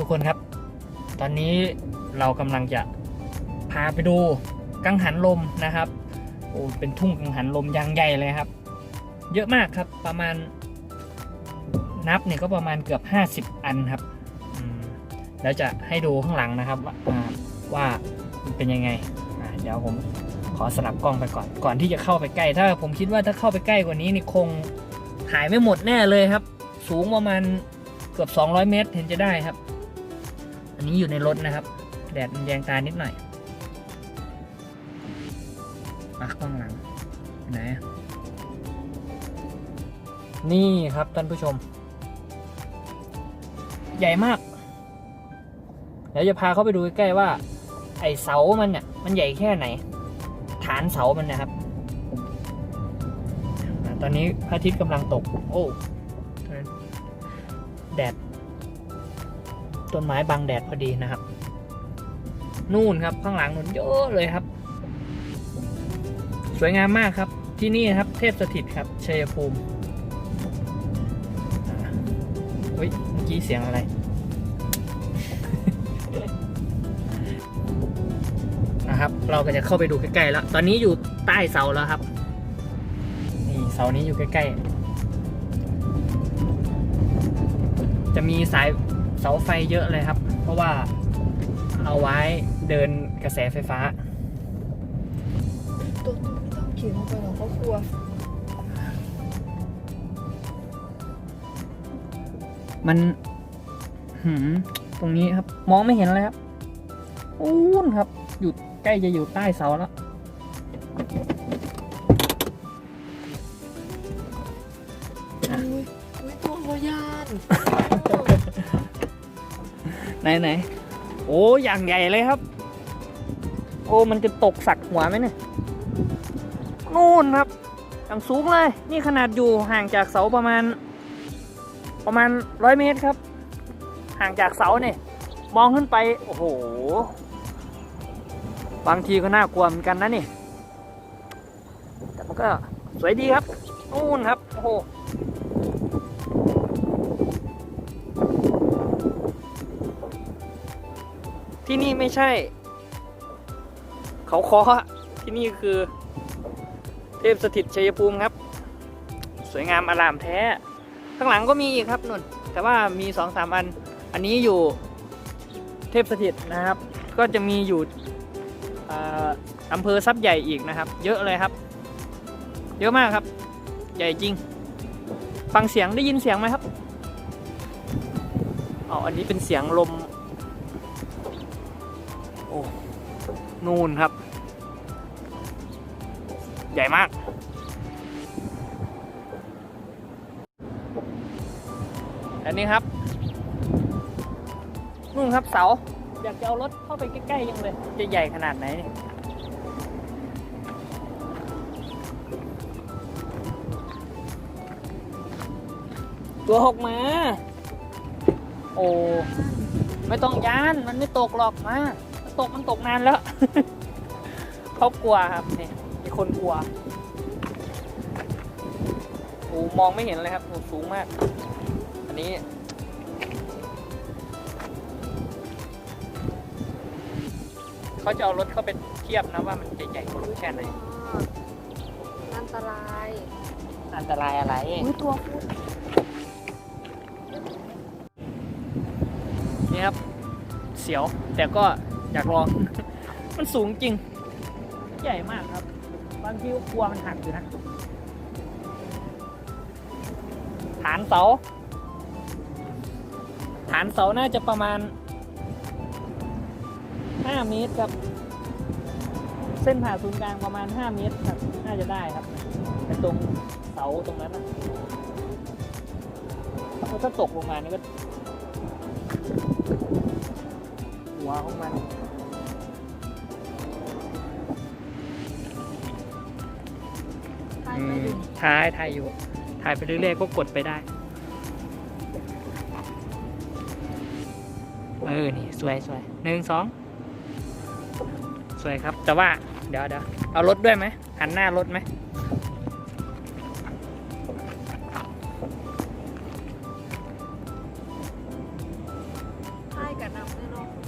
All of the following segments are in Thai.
ทุกคนครับ ตอนนี้เรากำลังจะพาไปดูกังหันลมนะครับโอ้เป็นทุ่งกังหันลมยางใหญ่เลยครับ เยอะมากครับประมาณนับเนี่ยก็ประมาณเกือบ 50 อันครับแล้วจะให้ดูข้างหลังนะครับว่าว่ามันเป็นยังไงเดี๋ยวผมขอสลับกล้องไปก่อนก่อนที่จะเข้าไปใกล้ ถ้าผมคิดว่าถ้าเข้าไปใกล้กว่านี้นี่คงถ่ายไม่หมดแน่เลยครับ สูงประมาณเกือบ 200 เมตรเห็นจะได้ครับ อันนี้อยู่ในรถนะครับ แดดมันแยงตานิดหน่อยมาข้างหลังไหนะนี่ครับท่านผู้ชม ใหญ่มาก เดี๋ยวจะพาเข้าไปดูใกล้ๆว่า ไอเสามันเนี่ยมันใหญ่แค่ไหน ฐานเสามันนะครับ ตอนนี้พระอาทิตย์กำลังตก โอ้แดด ต้นไม้บังแดดพอดีนะครับ นู่นครับข้างหลังนู่นเยอะเลยครับ สวยงามมากครับที่นี่ครับ เทพสถิตครับชัยภูมิอ่าเฮ้ยเมื่อกี้เสียงอะไร นะครับ เราก็จะเข้าไปดูใกล้ๆแล้ว ตอนนี้อยู่ใต้เสาแล้วครับ นี่เสานี้อยู่ใกล้ๆ จะมีสาย เสาไฟเยอะเลยครับ เพราะว่าเอาไว้เดินกระแสไฟฟ้า ตัวตุ้ไม่ต้องขี่ลงไปหรอกเขากลัวมันหืมตรงนี้ครับ มองไม่เห็นเลยครับอู้นครับ อยู่ใกล้จะอยู่ใต้เสาแล้วอุ้ยอุ้ยตัวเขายาน ไหนไหนโอ้อย่างใหญ่เลยครับ โอ้มันจะตกสักหัวไหมเนี่ยนู่นครับอย่างสูงเลย นี่ขนาดอยู่ห่างจากเสาประมาณ ประมาณร้อยเมตรครับ ห่างจากเสาเนี่ยมองขึ้นไป โอ้โห บางทีก็น่ากลัวเหมือนกันนะนี่ แต่มันก็สวยดีครับนู่นครับ โอ้โห ที่นี่ไม่ใช่ เขาคอที่นี่คือ เทพสถิตชัยภูมิครับ สวยงามอลามแท้ ข้างหลังก็มีอีกครับนุ่น แต่ว่ามีสองสามอัน อันนี้อยู่เทพสถิตนะครับ ก็จะมีอยู่อ่าอำเภอซับใหญ่อีกนะครับ เยอะเลยครับ เยอะมากครับ ใหญ่จริง ฟังเสียงได้ยินเสียงไหมครับอ๋ออันนี้เป็นเสียงลม โอ้นู่นครับ ใหญ่มาก อันนี้ครับ นู่นครับเสา อยากจะเอารถเข้าไปใกล้ๆยังเลย จะใหญ่ขนาดไหนนี่ตัวหกมา โอ้ ไม่ต้องยาน มันไม่ตกหรอกมา ตกมันตกนานแล้ว เขากลัวครับเนี่ยมีคนกลัวโอ้มองไม่เห็นเลยครับโอ้สูงมาก อันนี้ เขาจะเอารถเข้าไปเทียบนะว่ามันจะใหญ่กว่ารถแค่ไหนอันตราย อันตรายอะไรอุ้ยตัวพูดนี่ครับ เสียวแต่ก็ อยากลอง มันสูงจริง ใหญ่มากครับ บางทีก็กลัวมันหักอยู่นะ ฐานเสา ฐานเสาน่าจะประมาณ 5 เมตรครับ เส้นผ่าศูนย์กลางประมาณ 5 เมตรครับ น่าจะได้ครับ แต่ตรงเสาตรงนั้นนะเพราะถ้าตกลงมานี่ก็ วของมันตายไปดิถ่ายถ่ายอยู่ ถ่ายไปเรื่อยๆก็กดไปได้ เออ นี่ สวยสวยหนึ่งสองสวยครับ แต่ว่า เดี๋ยวเดี๋ยวเอารถด้วยไหมหันหน้ารถไหม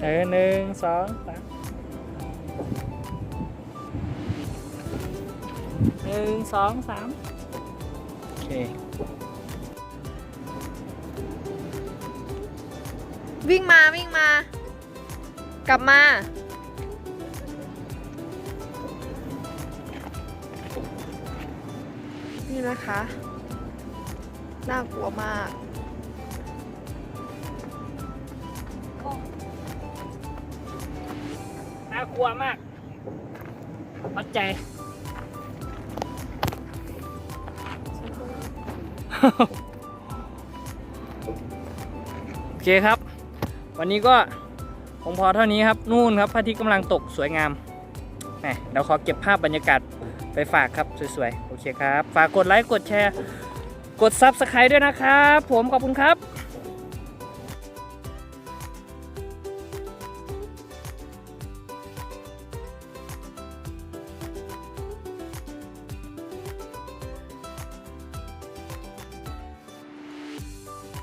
เออหนึ่งสองสามหนึ่งสองสามโอเค วิ่งมาวิ่งมา กลับมา นี่นะคะ น่ากลัวมากากลัวมากวัดใจ โอเคครับ วันนี้ก็คงพอเท่านี้ครับ นู่นครับพระอาทิตย์กำลังตกสวยงามแหมเดี๋ยวขอเก็บภาพบรรยากาศไปฝากครับ สวยๆ โอเคครับ ฝากกดไลค์ กดแชร์ กด Subscribe ด้วยนะครับ ผมขอบคุณครับ